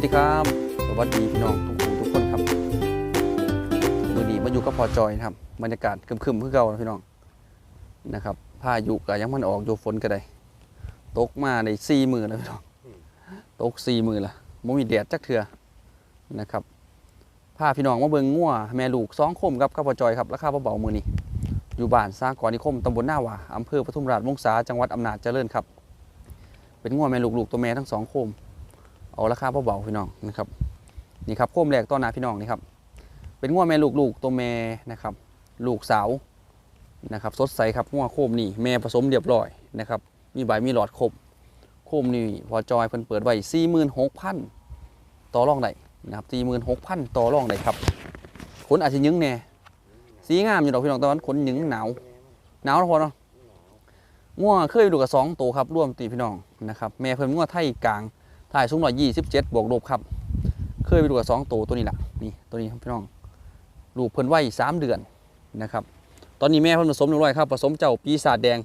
วัสดีครับ สวัสดีพี่น้องทุกคนทุกคนครับมือดีมาอยู่กับพอจอยนะครับบรรยากาศครึมเพื่อเก่านะพี่น้องนะครับพายุก็ยังมันออกโยฝนก็ได้ตกมาในสี่มือนะพี่น้องตกสี่มือละม่มีแดดจักเถื่อนะครับพาพี่น้องมาเบิงงัวแม่ลูกสองคมครับกับพอจอยครับราคาเบาๆมือนี้อยู่บ้านสร้างกรนิคมตำบลหน้าว่าอำเภอปทุมราชวงศาจังหวัดอำนาจเจริญครับ เป็นงัวแม่ลูกๆตัวแม่ทั้งสองคม เอาราคาเบาๆพี่น้องนะครับนี่ครับโค้มแรกต้นนาพี่น้องนี่ครับเป็นงัวแม่ลูกๆตัวแม่นะครับ ลูกสาวนะครับสดใสครับงัวโค้มนี่แม่ผสมเรียบร้อยนะครับมีใบมีหลอดครบโค้มนี่พอจอยเพิ่นเปิดไว้สี่หมื่นหกพันต่อรองได้นะครับสี่หมื่นหกพันต่อรองได้ครับขนอาจจะยึงแน่สีงามอยู่ดอกพี่น้องตอนขนยึงหนาวหนาวนะพอเนาะงัวเคยดูกับสองตัวครับร่วมตีพี่น้องนะครับแม่เพิ่นงัวไทยกลาง ถ่ายสูงหน่อยยี่สิบเจ็ดบวกลบครับ เคยไปดูกับสองตัวตัวนี้แหละนี่ตัวนี้ครับพี่น้องลูกเพิ่นไว้สามเดือนนะครับ ตอนนี้แม่เพิ่นผสมเรียบร้อยครับผสมเจ้าปีศาจแดง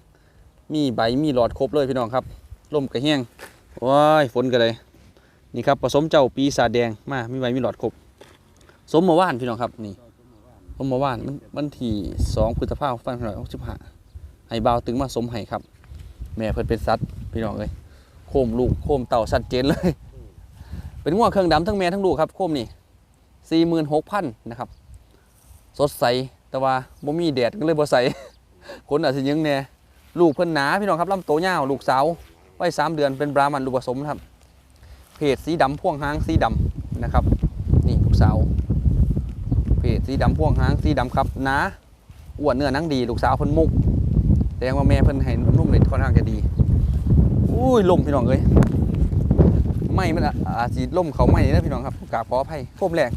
มีใบมีหลอดครบเลยพี่น้องครับลมกระเฮี้งว้ายฝนกันเลยนี่ครับผสมเจ้าปีศาจแดงมามีใบมีหลอดครบ สมมาว่านพี่น้องครับนี่สมมาว่านมันมันที่สองพฤษภาคมฟันหน่อยหกสิบห้าไอ้บาวตึงมาสมให้ครับ แม่เพิ่นเป็นสัตว์พี่น้องเลย คมลูกโคมเต่าชัดเจนเลย เป็นงัวเครื่องดำทั้งแม่ทั้งลูกครับโคมนี่สี่หมื่นหกพันนะครับ สดใสแต่ว่าบ่มีแดดก็เลยบ่ใสคนอาจจะยังแน่ลูกเพิ่นหนาพี่น้องครับลำโตวยาลูกสาวไว้สามเดือนเป็นบรามันลูกผสมครับเพศสีดำพ่วงหางสีดำนะครับ นี่ลูกสาวเพศสีดำพ่วงหางสีดำครับหนาอ้วนเนื้อนังดี ลูกสาวเพิ่นมุกแสดงว่าแม่เพิ่นให้นุ่มเลยค่อนข้างจะดี อุ้ยลมพี่น้องเอ้ยไม่มันอะอาจสีล่มเขาไม่นะพี่น้องครับกาบขออภัยโคมแรก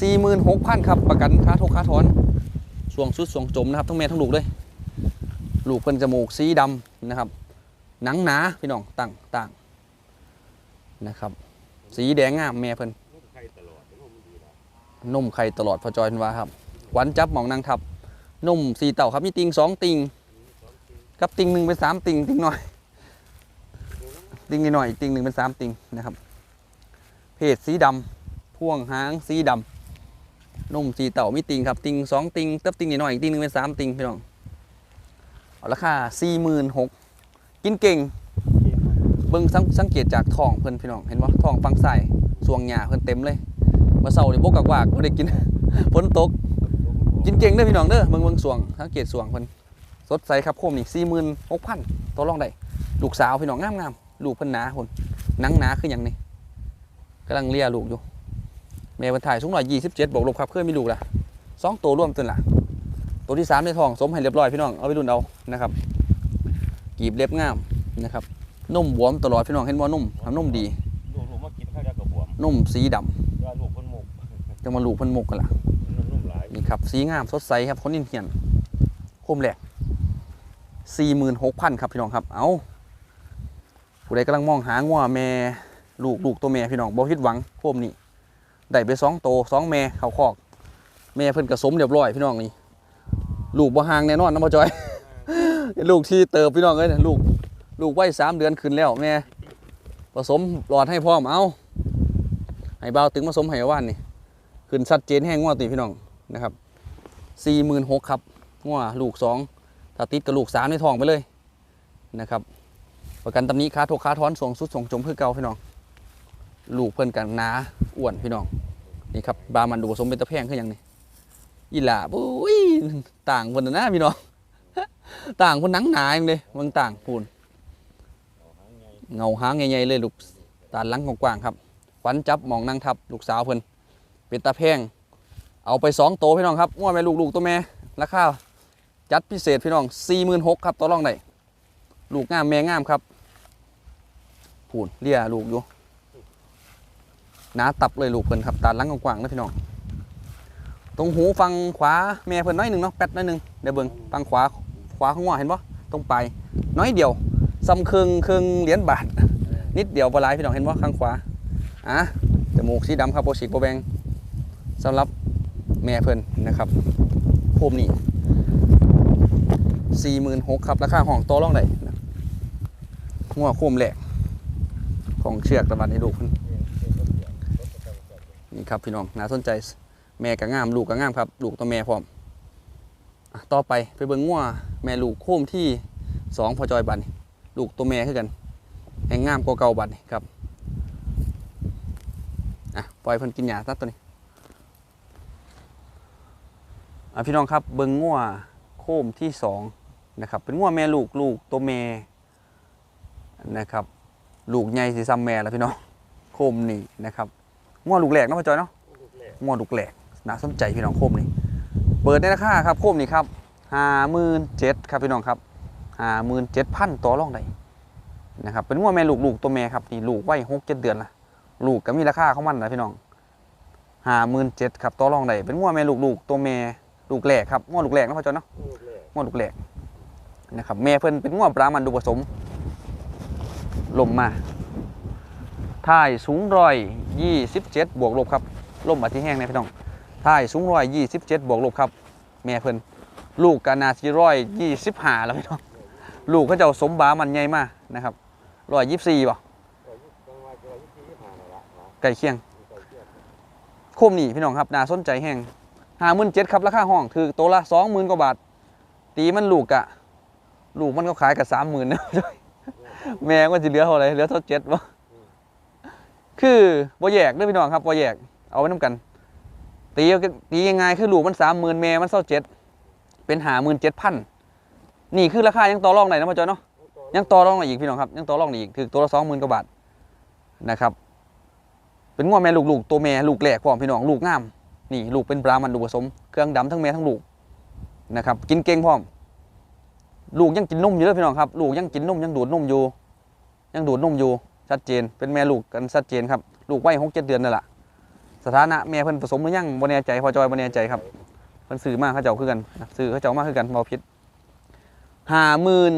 สี่หมื่นหกพันครับประกันค่าทุกค่าถอนสวงสุดสวงจมนะครับทั้งแม่ทั้งลูกเลยลูกเพิ่นจมูกสีดำนะครับ หนังหนาพี่น้องต่างต่างนะครับ สีแดงงามแม่เพิ่นนุ่มไข่ตลอดพอจอยนว่าครับหวันจับหมองนางทับนุ่มสีเต่าครับมีติงสองติงกับติงหนึ่งเป็นสามติงติงหน่อย ติ่งนิดหน่อยอีกติ่งหนึ่งเป็นสามติ่งนะครับ เพศสีดำพ่วงหางสีดำนุ่มสีเต่ามีติ่งครับติ่งสองติ่งเติบติ่งนิดหน่อยอีกติ่งหนึ่งเป็นสามติ่งพี่น้องเอาราคาสี่หมื่นหกกินเก่งเบิ้งสังสังเกตจากท้องเพิ่นพี่น้องเห็นว่าท้องฟังใส่สวงหญ้าเพิ่นเต็มเลยมื่อเช้านี่บกกกวากบ่ได้กินฝนตก กินเก่งเด้อพี่น้องเด้อเบิ่งเบิ่งสวงสังเกตสวงเพิ่นสดใสครับโคมนี่สี่หมื่นหกพันต่อรองได้ลูกสาวพี่น้องงามงาม ลูกเพิ่นหนาคนหนังหนาคืออย่างนี้กำลังเลียลูกอยู่แม่เพิ่นถ่ายสูงร้อยยี่สิบเจ็ดบวกลบครับเคยมีลูกละสองตัวร่วมตัวละตัวที่สามในท้องสมให้เรียบร้อยพี่น้องเอาไปรุ่นเอานะครับกีบเล็บงามนะครับนุ่มบวมตลอดพี่น้องเห็นว่านุ่มทำนุ่มดีลูกลูกมากินข้าวเดียวกับบวมนุ่มสีดว่าลูกคนหมกำจังมาลูกเพิ่นมุกกันละนุ่มหลายนี่ครับสีงามสดใสครับคนนินเหียนโคมแหลกสี่หมื่นหกพันครับพี่น้องครับเอา ผู้ใดกำลังมองหางัวแม่ลูกลูกตัวแม่พี่น้องบ่ผิดหวังโคมนี่ได้ไปสองโตสองแม่เขาคอก แม่เพิ่นกระสมเรียบร้อยพี่น้องนี่ลูกบ่ห่างแน่นอนนะบ่จอย ลูกที่เติบพี่น้องเอ้ยลูกลูกไว้สามเดือนขึ้นแล้วแม่ผสมหลอดให้พร้อมเอาให้เบาตึงผสมให้ว่านนี่ขึ้นชัดเจนแห้งงัวตีพี่น้องนะครับสี่หมื่นหกครับงัวลูกสองถ้าติดกับลูกสามในท้องไปเลยนะครับ ประกันตำนี้ค้าโทกค้าท้อนส่งสุดส่งจมเพื่อเก่าพี่น้อง ลูกเพิ่อนกันหนาอ้วนพี่น้อง นี่ครับบามันดูผสมเป็นตะแพงขึ้นยังนี่อีหล่าปุ้ยต่างคนนะพี่น้อง ต่างคนหนังหนาอย่างเลยมืองต่างพูนเงาหางใหญ่ๆเลยลูกตาหลังกว้างๆครับขวัญจับหมองนั่งทับลูกสาวเพิ่นเป็นตาแพงเอาไปสองโตพี่น้องครับว่าแม่ลูกลูกตัวแม่ราคาจัดพิเศษพี่น้องสี่หมื่นหกครับต่อรองได้ลูกงามแม่งามครับูนเลียลูกอยู่หนาตับเลยลูกเพิ่นครับตาลังกว้างๆนะพี่น้องตรงหูฟังขวาแม่เพิ่นน้อยหนึ่งเนาะแป๊ดน้อยหนึ่งเดี๋ยวเบิ่งฟังขวาขวาข้างหัวเห็นปะตรงไปน้อยเดียวซ้ำครึ่งครึ่งเหรียญบาท นิดเดียวปลายพี่น้องเห็นปะข้างขวาอะจมูกสีดำครับโบชิกโบแบงสำหรับแม่เพิ่นนะครับโคมนี่สี่หมื่นหกครับราคาห้องโตอรองได้หัวโคมแหลก ของเชือกตะวันให้ลูกเพิ่นนี่ครับพี่น้องน่าสนใจแม่ก็งามลูกก็งามครับ ลูกตัวแม่พร้อมต่อไปไปเบิ่งงัวแม่ลูกโค้มที่สองพอจอยบัดนลูกตัวแม่คือกันแห่งงามกว่าเก่าบัดนี่ครับอะปล่อยเพิ่นกินหญ้าซะตัวนี้อะพี่น้องครับเบิ่งงัวโค้มที่สองนะครับเป็นงัวแม่ลูกลูกตัวแม่นะครับ ลูกใหญ่สิซ้ำแม่แล้วพี่น้องโคมนี่นะครับงัวลูกแหลกเนาะพ่อจอยเนาะลูกแรกงัวลูกแหลกน่าสนใจพี่น้องโคมนี่เปิดในราคาครับโคมนี่ครับห้าหมื่นเจ็ดครับพี่น้องครับห้าหมื่นเจ็ดพันต่อรองได้นะครับเป็นงัวแม่ลูกลูกตัวแม่ครับนี่ลูกไว้หกเจ็ดเดือนละลูกก็มีราคาของมันนะพี่น้องห้าหมื่นเจ็ดครับต่อรองได้เป็นงัวแม่ลูกลูกตัวแม่ลูกแหลกครับงัวลูกแหลกเนาะพ่อจอยเนาะลูกแรกงวดลูกแหลกนะครับแม่เพิ่นเป็นงวดปลามันดูผสม ลมมาท่ายสูงร้อยยี่สิบเจ็ดบวกลบครับลมมาที่แห้งนะพี่น้องท่ายสูงร้อยยี่สิบเจ็ดบวกลบครับแม่เพิ่นลูกกานาซีร้อยยี่สิบห้าแล้วพี่น้องลูกเขาจ้าสมบามันใหญ่มากนะครับร้อยยี่สิบสี่ป่ะก็ยุคจังหวะจังหวะยุคที่ผ่านนั่นละเคียงค่อกโคมนี่พี่น้องครับน่าสนใจแห้งห้าหมื่นเจ็ดครับราคาห้องคือตัวละสองหมื่นกว่าบาท ตีมันลูกอะลูกมันก็ขายกับสามหมื่นนะ แม่ก็จะเหลือเท่าไรเหลือเท่าเจ็ดวะคือบ่แยกเด้วยพี่น้องครับบ่แยก เอาไว้น้ำกัน ตีตียังไงคือลูกมันสามหมื่นแม่มันเท่าเจ็ดเป็นหาหมื่นเจ็ดพันนี่คือราคายังต่อรองไหนนะพ่อจอยเนาะยังต่อรองไหนอีกพี่น้องครับ ยังต่อรองไหนอีกคือตัวละสองหมื่นกว่าบาทนะครับ เป็นง้อแม่ลูกลูกตัวแม่ลูกแหลกพร้อมพี่น้องลูกงาม นี่ลูกเป็นบรามันลูกผสม เครื่องดำทั้งแม่ทั้งลูกนะครับ กินเก่งพร้อม ลูกยังกินนมอยู่เลยพี่น้องครับ ลูกยังกินนมยังดูดนมอยู่ ยังดูดนมอยู่ชัดเจน เป็นแม่ลูกกันชัดเจนครับ ลูกวัยหกเจ็ดเดือนนั่นแหละสถานะแม่เพิ่นผสมหรือยังบ่แน่ใจพอจอยบ่แน่ใจครับเพิ่นซื้อมาเขาเจ้าคือกันนะซื้อเขาเจ้ามาคือกันบ่ผิดห้าหมื่น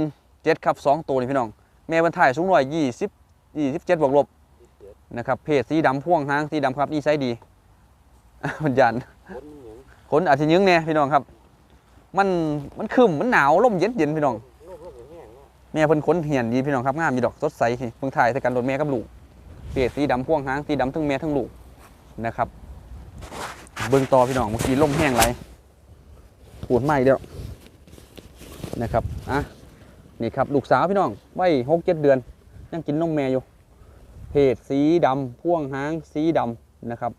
เจ็ดครับสองตัวนี่พี่น้อง แม่เพิ่นถ่ายสูงร้อยยี่สิบยี่สิบเจ็ดบวกลบนะครับเพศสีดำพ่วงหางสีดำครับนี่ไซส์ดีพันยันคนมันหยังขนอาจจะยึงเนี่ยพี่น้องครับ มันมันครึมมันหนาวลมเย็นเย็นพี่น้องโลกโลกแห้งเนาะแม่เพิ่นขนเหียนดีพี่น้องครับงามมีดอกสดใสสิเพิ่งถ่ายใส่กันรถแม่กับลูกเปียสีดำพ่วงหางสีดำทั้งแม่ทั้งลูกนะครับ เบิ่งต่อพี่น้องเมื่อกี้ลมแห้งไหลปวดไหม้เดียวนะครับอะนี่ครับลูกสาวพี่น้องวัยหกเจ็ดเดือนยังกินนมแม่อยู่เพศสีดำพ่วงหางสีดำนะครับ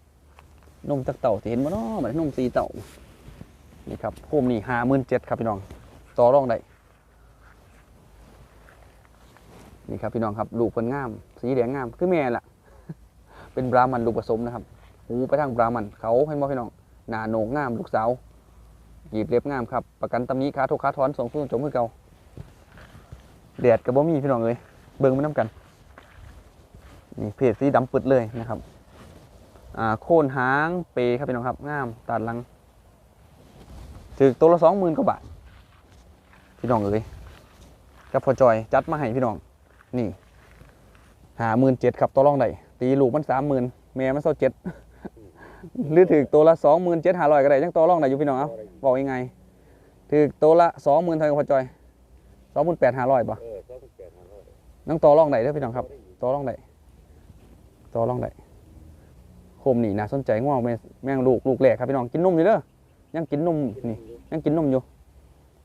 นมจากเต่าที่เห็นบ่เนาะมันนมสีเต่า นี่ครับโคมนี่ห้าหมื่นเจ็ดครับพี่น้องต่อรองได้นี่ครับพี่น้องครับลูกเพิ่นงาม สีแดงงามคือแม่ล่ะ เป็นบรามันลูกผสมนะครับหูไปทางบรามันเขาเห็นบ่พี่น้องหน้าโหนกงามลูกสาวหยีบเล็บงามครับประกันตำนี้ค้าทุกค้าถอนส่งผู้จมคือเก่าแดดกับบ่มีพี่น้องเลยเบิ่งมันน้ำกันนี่เพจสีดำปึดเลยนะครับอ่าโค่นหางเปครับพี่น้องครับงามตัดหลัง ถึกตัวละสองหมื่นกว่าบาท พี่น้องเอ้ยกับพอจอยจัดมาให้พี่น้อง นี่หาหมื่นเจ็ดครับตัวรองได้ตีลูกมันสามหมื่นแม่มันเศร้าเจ็ดหรือถือตัวละสองหมื่นเจ็ดหาร้อยก็ได้ยังตัวรองได้อยู่พี่น้องเอ้าบอกยังไงถือตัวละสองหมื่นเท่ากับพอจอยสองหมื่นแปดหาร้อยป่ะเออสองแปดห้าร้อยนั่งตัวรองได้เด้อพี่น้องครับตัวรองได้ตัวรองได้โคมนี่น่าสนใจง่วงแม่แม่งลูกลูกแหลกครับพี่น้องกินนมอยู่เด้อยังกินนมนี่ ยังกินนมอยู่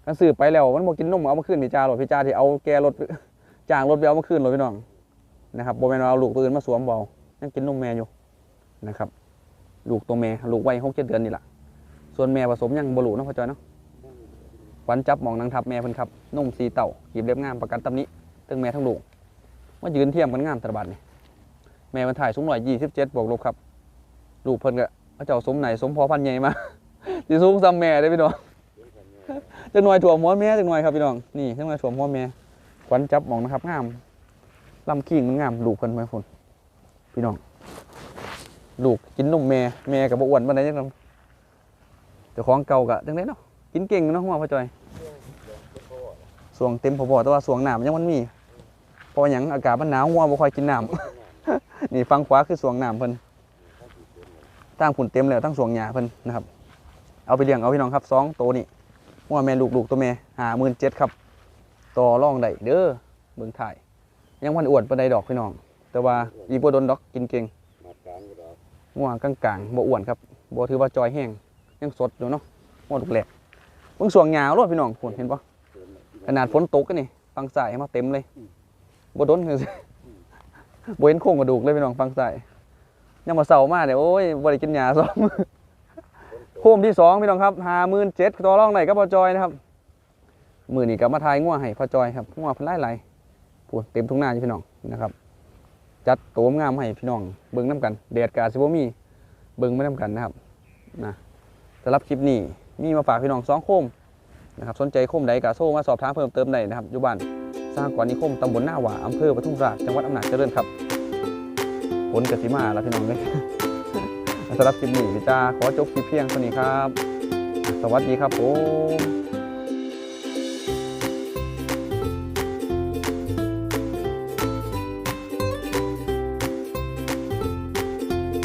กันซื้อไปแล้วมันบอกกินนมเอามาคืนพี่จ้ารถพี่จ้าที่เอาแกรถจ้างรถไปเอามาคืนรถพี่น้องนะครับโบแมนเอาลูกตัวอื่นมาสวมเบายังกินนมแม่อยู่นะครับ ลูกตัวแม่ลูกวัยหกเจ็ดเดือนนี่แหละส่วนแม่ผสมยังบลูเนาะพ่อจอยเนาะวันจับมองนางทับแม่เพิ่นครับนุ่มสีเต่าหยิบเล็บงามประกันตำนี้ทั้งแม่ทั้งลูกว่ายืนเทียมกันงามตะบัดนี่แม่มันถ่ายสูงหน่อยยี่สิบเจ็ดบวกลบครับ ลูกเพิ่นก็พระเจ้าสมไหนสมพอพันใหญ่มาสิสูงซ้ำแม่ได้พี่น้อง จังหน่อยถั่วหัวแม่จังหน่อยครับพี่น้องนี่จังหน่อยถั่วหัวแม่ขวัญจับมองนะครับงามลำขิงมันงามลูกเพิ่นไหมคุณพี่น้องลูกกินนมแม่แม่กับบอ้วนปานใดจังนั้นเจ้าของเก่ากะจังไดเนาะกินเก่งเนาะหัวพ่อจอยสวงเต็มพอๆแต่ว่าสวงน้ำยังมันมีเพราะว่าหยังอากาศมันหนาวหัวบ่ค่อยกินน้ำ นี่ฟังขวาคือสวงน้ำเพิ่นตั้งผุนเต็มแล้วตั้งสวงหญ้าเพิ่นนะครับ เอาไปเลี้ยงเอาพี่น้องครับสองตัวนี่ ว่าแม่ลูกลูกตัวแม่หาหมื่นเจ็ดครับ ต่อรองได้เด้อเบิ่งถ่าย ยังพันอวดปานใดดอกพี่น้อง แต่ว่าอีบัวโดนดอกกินเก่งมาดกลางก็ดอกงัวกลางๆบ่อ้วนครับบ่ถือว่าจอยแห้งยังสดอยู่เนาะงัวลูกแหลกเบิ่งสวงหญ้ารถพี่น้องพุ่นเห็นบ่ขนาดฝนตกกันนี่ฟังสายมาเต็มเลยบ่ดนคือสิบ่เห็นโครงกระดูกเลยพี่น้องฟังสายยังมาเศร้ามาเนี่ยโอ้ยบ่ได้กินหญ้าซ้อม โคมที่สองพี่น้องครับหาหมื่นเจ็ดตัวร่องไหนก็พอจอยนะครับมือนี้กับมาทายง่วให้พอจอยครับง่วเพันไล่ไหลพูดเต็มทุ่งนาพี่น้องนะครับ จัดตัวงามให้พี่น้อง เบิ้งน้ำกันเดดกาซิบมีเบิ้งไม่น้ำกันนะครับนะสำหรับคลิปนี้มีมาฝากพี่น้องสองโคมนะครับสนใจโคมใดกาโซ่มาสอบถามเพิ่มเติมได้นะครับอยู่บ้านสร้างกรนิคมตำบลหน้าหว่าอำเภอปทุมราชจังหวัดอำนาจเจริญครับผลกสิมาแล้วพี่น้องเลย สำหรับคลิปนี้พี่จ้าขอจบคลิปเพียงเท่านี้ครับ สวัสดีครับผม